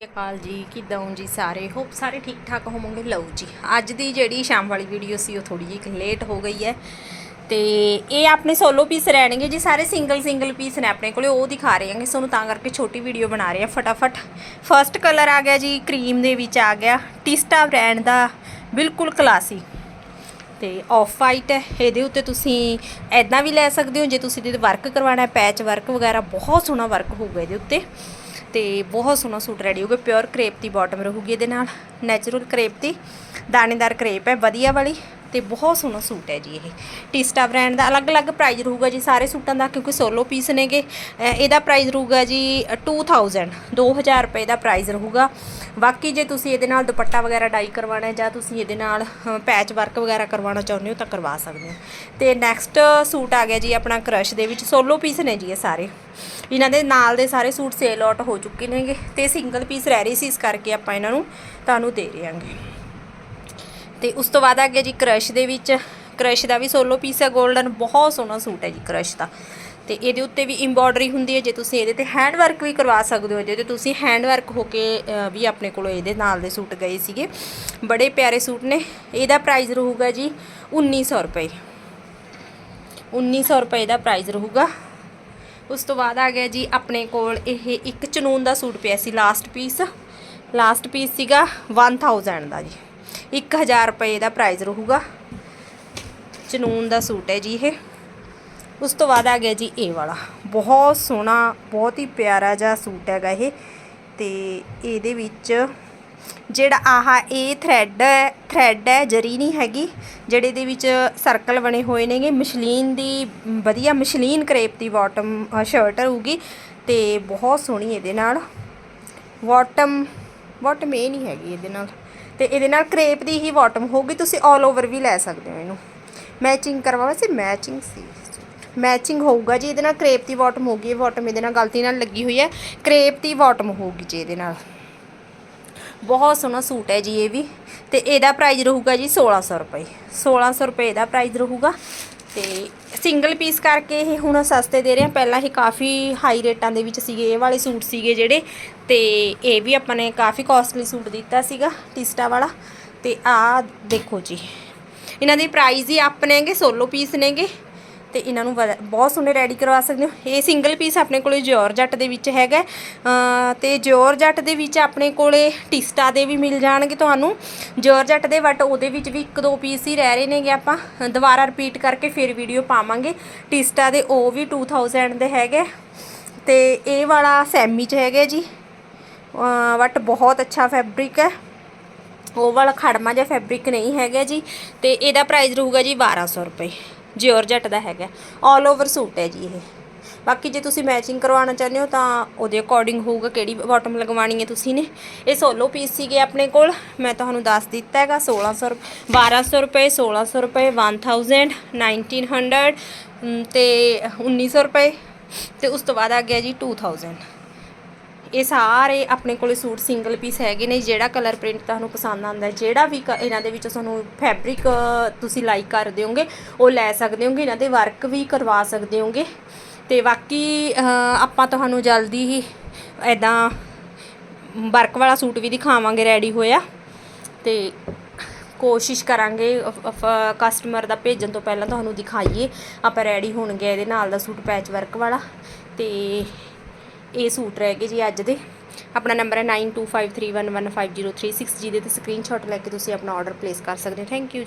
ਸਤਿ ਸ਼੍ਰੀ ਅਕਾਲ ਜੀ, ਕਿਦਾਂ ਹੋ ਜੀ ਸਾਰੇ? ਹੋਪ ਸਾਰੇ ਠੀਕ ਠਾਕ ਹੋਵੋਗੇ। ਲਓ ਜੀ, ਅੱਜ ਦੀ ਜਿਹੜੀ ਸ਼ਾਮ ਵਾਲੀ ਵੀਡੀਓ ਸੀ, ਉਹ ਥੋੜੀ ਜਿਹੀ ਲੇਟ ਹੋ ਗਈ ਹੈ। ਤੇ ਇਹ ਆਪਣੇ ਸੋਲੋ ਪੀਸ ਰਹਿਣਗੇ ਜੀ, ਸਾਰੇ ਸਿੰਗਲ ਸਿੰਗਲ ਪੀਸ ਨੇ ਆਪਣੇ ਕੋਲੇ, ਉਹ ਦਿਖਾ ਰਹੇ ਹਾਂਗੇ। ਤੁਹਾਨੂੰ ਤਾਂ ਕਰਕੇ ਛੋਟੀ ਵੀਡੀਓ ਬਣਾ ਰਹੇ ਆ ਫਟਾਫਟ। ਫਰਸਟ ਕਲਰ ਆ ਗਿਆ ਜੀ ਕਰੀਮ ਦੇ ਵਿੱਚ ਆ ਗਿਆ। ਟਿਸਟਾ ਬ੍ਰਾਂਡ ਦਾ ਬਿਲਕੁਲ ਕਲਾਸੀ ਤੇ ਆਫ ਵਾਈਟ ਹੈ, ਇਹਦੇ ਉੱਤੇ ਤੁਸੀਂ ਐਦਾਂ ਵੀ ਲੈ ਸਕਦੇ ਹੋ, ਜੇ ਤੁਸੀਂ ਇਹਦੇ ਵਰਕ ਕਰਵਾਉਣਾ ਹੈ ਪੈਚ ਵਰਕ ਵਗੈਰਾ, ਬਹੁਤ ਸੋਹਣਾ ਵਰਕ ਹੋਊਗਾ ਇਹਦੇ ਉੱਤੇ। ਤੇ ਬਹੁਤ ਸੋਹਣਾ ਸੂਟ ਰੈਡੀ ਹੋਊਗਾ ਪਿਓਰ ਕਰੇਪ ਦੀ ਬਾਟਮ ਰਹੂਗੀ ਇਹਦੇ ਨਾਲ ਨੈਚੁਰਲ ਕਰੇਪ ਦੀ, ਦਾਣੇਦਾਰ ਕਰੇਪ ਹੈ, ਵਧੀਆ ਵਾਲੀ। ਤੇ ਬਹੁਤ ਸੋਹਣਾ ਸੂਟ ਹੈ ਜੀ ਇਹ। ਟਿਸਟਾ ਬ੍ਰਾਂਡ ਦਾ ਅਲੱਗ-ਅਲੱਗ ਪ੍ਰਾਈਸ ਰਹੂਗਾ ਜੀ ਸਾਰੇ ਸੂਟਾਂ ਦਾ, ਕਿਉਂਕਿ ਸੋਲੋ ਪੀਸ ਨੇਗੇ। ਇਹਦਾ ਪ੍ਰਾਈਸ ਰਹੂਗਾ ਜੀ 2000 2000 ਰੁਪਏ ਦਾ ਪ੍ਰਾਈਸ ਰਹੂਗਾ। ਬਾਕੀ ਜੇ ਤੁਸੀਂ ਇਹਦੇ ਨਾਲ ਦੁਪੱਟਾ ਵਗੈਰਾ ਡਾਈ ਕਰਵਾਉਣਾ ਹੈ ਜਾਂ ਤੁਸੀਂ ਇਹਦੇ ਨਾਲ ਪੈਚ ਵਰਕ ਵਗੈਰਾ ਕਰਵਾਉਣਾ ਚਾਹੁੰਦੇ ਹੋ ਤਾਂ ਕਰਵਾ ਸਕਦੇ ਹੋ। ਤੇ ਨੈਕਸਟ ਸੂਟ ਆ ਗਿਆ ਜੀ ਆਪਣਾ ਕ੍ਰਸ਼ ਦੇ ਵਿੱਚ। ਸੋਲੋ ਪੀਸ ਨੇ ਜੀ ਇਹ ਸਾਰੇ। ਇਹਨਾਂ ਦੇ ਨਾਲ ਦੇ ਸਾਰੇ ਸੂਟ ਸੇਲ ਆਊਟ ਹੋ ਚੁੱਕੇ ਨੇਗੇ। ਤੇ ਸਿੰਗਲ ਪੀਸ ਰਹਿ ਰਹੀ ਸੀ ਇਸ ਕਰਕੇ ਆਪਾਂ ਇਹਨਾਂ ਨੂੰ ਤੁਹਾਨੂੰ ਦੇ ਰਹੇ ਹਾਂਗੇ ਤੇ ਉਸ ਤੋਂ ਬਾਅਦ ਆ ਗਿਆ ਜੀ ਕ੍ਰਸ਼ ਦੇ ਵਿੱਚ। ਕ੍ਰਸ਼ ਦਾ ਵੀ ਸੋਲੋ ਪੀਸ ਹੈ 골ਡਨ ਬਹੁਤ ਸੋਹਣਾ ਸੂਟ ਹੈ ਜੀ ਕ੍ਰਸ਼ ਦਾ। ਤੇ ਇਹਦੇ ਉੱਤੇ ਵੀ ਐਮਬੋਡਰੀ ਹੁੰਦੀ ਹੈ, ਜੇ ਤੁਸੀਂ ਇਹਦੇ ਤੇ ਹੈਂਡ ਵਰਕ ਵੀ ਕਰਵਾ ਸਕਦੇ ਹੋ, ਜੇ ਤੇ ਤੁਸੀਂ ਹੈਂਡ ਵਰਕ ਹੋ ਕੇ ਵੀ ਆਪਣੇ ਕੋਲੋਂ ਇਹਦੇ ਨਾਲ ਦੇ ਸੂਟ ਗਏ ਸੀਗੇ। ਬੜੇ ਪਿਆਰੇ ਸੂਟ ਨੇ। ਇਹਦਾ ਪ੍ਰਾਈਸ ਰਹੂਗਾ ਜੀ 1900 ਰੁਪਏ। 1900 ਰੁਪਏ ਦਾ ਪ੍ਰਾਈਸ ਰਹੂਗਾ। ਉਸ ਤੋਂ ਬਾਅਦ ਆ ਗਿਆ ਜੀ ਆਪਣੇ ਕੋਲ ਇਹ ਇੱਕ ਚਨੂਨ ਦਾ ਸੂਟ ਪਿਆ ਸੀ ਲਾਸਟ ਪੀਸ ਲਾਸਟ ਪੀਸ ਸੀਗਾ 1000 ਦਾ ਜੀ। 1000 ਰੁਪਏ ਦਾ ਪ੍ਰਾਈਸ ਰਹੂਗਾ। ਚਨੂਨ ਦਾ ਸੂਟ ਹੈ ਜੀ ਇਹ। ਉਸ ਤੋਂ ਬਾਅਦ ਆ ਗਿਆ ਜੀ ਇਹ ਵਾਲਾ। ਬਹੁਤ ਸੋਹਣਾ, ਬਹੁਤ ਹੀ ਪਿਆਰਾ ਜਿਹਾ ਸੂਟ ਹੈਗਾ ਇਹ। ਤੇ ਇਹਦੇ ਵਿੱਚ ਜਿਹੜਾ ਆਹ ਇਹ ਥ੍ਰੈਡ ਹੈ ਥ੍ਰੈਡ ਹੈ, ਜਰੀ ਨਹੀਂ ਹੈਗੀ, ਜਿਹੜੇ ਦੇ ਵਿੱਚ ਸਰਕਲ ਬਣੇ ਹੋਏ ਨੇਗੇ। ਮਸ਼ਲੀਨ ਦੀ, ਵਧੀਆ ਮਸ਼ਲੀਨ ਕਰੇਪ ਦੀ ਬਾਟਮ ਸ਼ਰਟ ਹੋਊਗੀ ਤੇ ਬਹੁਤ ਸੋਹਣੀ ਇਹਦੇ ਨਾਲ। ਬਾਟਮ ਬਾਟਮ ਇਹ ਨਹੀਂ ਹੈਗੀ ਇਹਦੇ ਨਾਲ। ਤੇ ਇਹਦੇ ਨਾਲ ਕਰੇਪ ਦੀ ਹੀ ਬਾਟਮ ਹੋਊਗੀ, ਤੁਸੀਂ 올 ਓਵਰ ਵੀ ਲੈ ਸਕਦੇ ਹੋ ਇਹਨੂੰ। ਮੈਚਿੰਗ ਕਰਵਾ ਵੈਸੇ ਮੈਚਿੰਗ ਸੀ। ਮੈਚਿੰਗ ਹੋਊਗਾ ਜੀ, ਇਹਦੇ ਨਾਲ ਕਰੇਪ ਦੀ ਬਾਟਮ ਹੋਊਗੀ, ਇਹ ਬਾਟਮ ਇਹਦੇ ਨਾਲ ਗਲਤੀ ਨਾਲ ਲੱਗੀ ਹੋਈ ਹੈ। ਕਰੇਪ ਦੀ ਬਾਟਮ ਹੋਊਗੀ ਜੀ ਇਹਦੇ ਨਾਲ। ਬਹੁਤ ਸੋਹਣਾ ਸੂਟ ਹੈ ਜੀ ਇਹ ਵੀ। ਤੇ ਇਹਦਾ ਪ੍ਰਾਈਸ ਰਹੂਗਾ ਜੀ 1600 ਰੁਪਏ। 1600 ਰੁਪਏ ਦਾ ਪ੍ਰਾਈਸ ਰਹੂਗਾ। ਤੇ ਸਿੰਗਲ ਪੀਸ ਕਰਕੇ ਇਹ ਹੁਣ ਸਸਤੇ ਦੇ ਰਹੇ ਆ ਪਹਿਲਾਂ ਇਹ ਕਾਫੀ ਹਾਈ ਰੇਟਾਂ ਦੇ ਵਿੱਚ ਸੀਗੇ, ਇਹ ਵਾਲੇ ਸੂਟ ਸੀਗੇ ਜਿਹੜੇ। ਤੇ ਇਹ ਵੀ ਆਪਾਂ ਨੇ ਕਾਫੀ ਕਾਸਟਲੀ ਸੂਟ ਦਿੱਤਾ ਸੀਗਾ, ਟਿਸਟਾ ਵਾਲਾ। ਤੇ ਆ ਦੇਖੋ ਜੀ, ਇਹਨਾਂ ਦੇ ਪ੍ਰਾਈਸ ਹੀ ਆਪਣੇ ਹੈਗੇ ਸੋਲੋ ਪੀਸ ਨੇਗੇ। ਤੇ ਇਹਨਾਂ ਨੂੰ ਵਧ- ਬਹੁਤ ਸੋਹਣੇ ਰੈਡੀ ਕਰਵਾ ਸਕਦੇ ਹੋ। ਇਹ ਸਿੰਗਲ ਪੀਸ ਆਪਣੇ ਕੋਲੇ ਜੋਰਜੱਟ ਦੇ ਵਿੱਚ ਹੈਗਾ। ਅਮ ਤੇ ਜੋਰਜੱਟ ਦੇ ਵਿੱਚ ਆਪਣੇ ਕੋਲੇ ਟਿਸਟਾ ਦੇ ਵੀ ਮਿਲ ਜਾਣਗੇ ਤੁਹਾਨੂੰ। ਜੋਰਜੱਟ ਦੇ ਬਟ ਉਹਦੇ ਵਿੱਚ ਵੀ ਇੱਕ ਦੋ ਪੀਸ ਹੀ ਰਹਿ ਰਹੇ ਨੇਗੇ ਆਪਾਂ। ਦੁਬਾਰਾ ਰਿਪੀਟ ਕਰਕੇ ਫਿਰ ਵੀਡੀਓ ਪਾਵਾਂਗੇ। ਟਿਸਟਾ ਦੇ ਉਹ ਵੀ 2000 ਦੇ ਹੈਗੇ। ਤੇ ਇਹ ਵਾਲਾ ਸੈਮੀ ਚ ਹੈਗੇ ਜੀ। ਬਟ ਬਹੁਤ ਅੱਛਾ ਫੈਬਰਿਕ ਹੈ। ਉਹ ਵਾਲਾ ਖੜਮਾ ਜਿਹਾ ਫੈਬਰਿਕ ਨਹੀਂ ਹੈਗਾ ਜੀ। ਤੇ ਇਹਦਾ ਪ੍ਰਾਈਸ ਰਹੂਗਾ ਜੀ 1200 ਰੁਪਏ। ਜਿਓਰਜਟ ਦਾ ਹੈਗਾ। 올 ਓਵਰ ਸੂਟ ਹੈ ਜੀ ਇਹ। ਬਾਕੀ ਜੇ ਤੁਸੀਂ ਮੈਚਿੰਗ ਕਰਵਾਉਣਾ ਚਾਹੁੰਦੇ ਹੋ ਤਾਂ ਉਹਦੇ ਅਕੋਰਡਿੰਗ ਹੋਊਗਾ ਕਿਹੜੀ ਬਾਟਮ ਲਗਵਾਉਣੀ ਹੈ ਤੁਸੀਂ ਨੇ। ਇਹ ਸੋਲੋ ਪੀਸ ਸੀਗੇ ਆਪਣੇ ਕੋਲ। ਮੈਂ ਤੁਹਾਨੂੰ ਦੱਸ ਦਿੱਤਾ ਹੈਗਾ 1600 ਰੁਪ- 1200 ਰੁਪਏ 1600 ਰੁਪਏ 1000 1900 ਅਮ, ਤੇ 1900 ਰੁਪਏ। ਤੇ ਉਸ ਤੋਂ ਬਾਅਦ ਆ ਗਿਆ ਜੀ 2000 ਇਹ ਸਾਰੇ ਆਪਣੇ ਕੋਲੇ ਸੂਟ ਸਿੰਗਲ ਪੀਸ ਹੈਗੇ ਨੇ, ਜਿਹੜਾ ਕਲਰ ਪ੍ਰਿੰਟ ਤੁਹਾਨੂੰ ਪਸੰਦ ਆਉਂਦਾ ਜਿਹੜਾ ਵੀ ਕ- ਇਹਨਾਂ ਦੇ ਵਿੱਚ ਤੁਹਾਨੂੰ ਫੈਬਰਿਕ ਤੁਸੀਂ ਲਾਈਕ ਕਰ ਹੋਗੇ ਉਹ ਲੈ ਸਕਦੇ ਹੋਗੇ, ਇਹਨਾਂ ਦੇ ਵਰਕ ਵੀ ਕਰਵਾ ਸਕਦੇ ਹੋਗੇ। ਤੇ ਬਾਕੀ ਆਪਾਂ ਤੁਹਾਨੂੰ ਜਲਦੀ ਹੀ ਐਦਾਂ ਵਰਕ ਵਾਲਾ ਸੂਟ ਵੀ ਦਿਖਾਵਾਂਗੇ ਰੈਡੀ ਹੋਇਆ। ਤੇ ਕੋਸ਼ਿਸ਼ ਕਰਾਂਗੇ ਕਸਟਮਰ ਦਾ ਭੇਜਣ ਤੋਂ ਪਹਿਲਾਂ ਤੁਹਾਨੂੰ ਦਿਖਾਈਏ, ਆਪਾਂ ਰੈਡੀ ਹੋਣਗੇ ਇਹਦੇ ਨਾਲ ਦਾ ਸੂਟ ਪੈਚ ਵਰਕ ਵਾਲਾ। ਤੇ ਇਹ ਸੂਟ ਰਹਿ ਗਏ ਜੀ ਅੱਜ ਦੇ। ਆਪਣਾ ਨੰਬਰ ਹੈ 9253115036 ਜੀ ਦੇ ਤੇ ਸਕਰੀਨਸ਼ਾਟ ਲੈ ਕੇ ਤੁਸੀਂ ਆਪਣਾ ਆਰਡਰ ਪਲੇਸ ਕਰ ਸਕਦੇ ਹੋ। ਥੈਂਕ ਯੂ ਜੀ।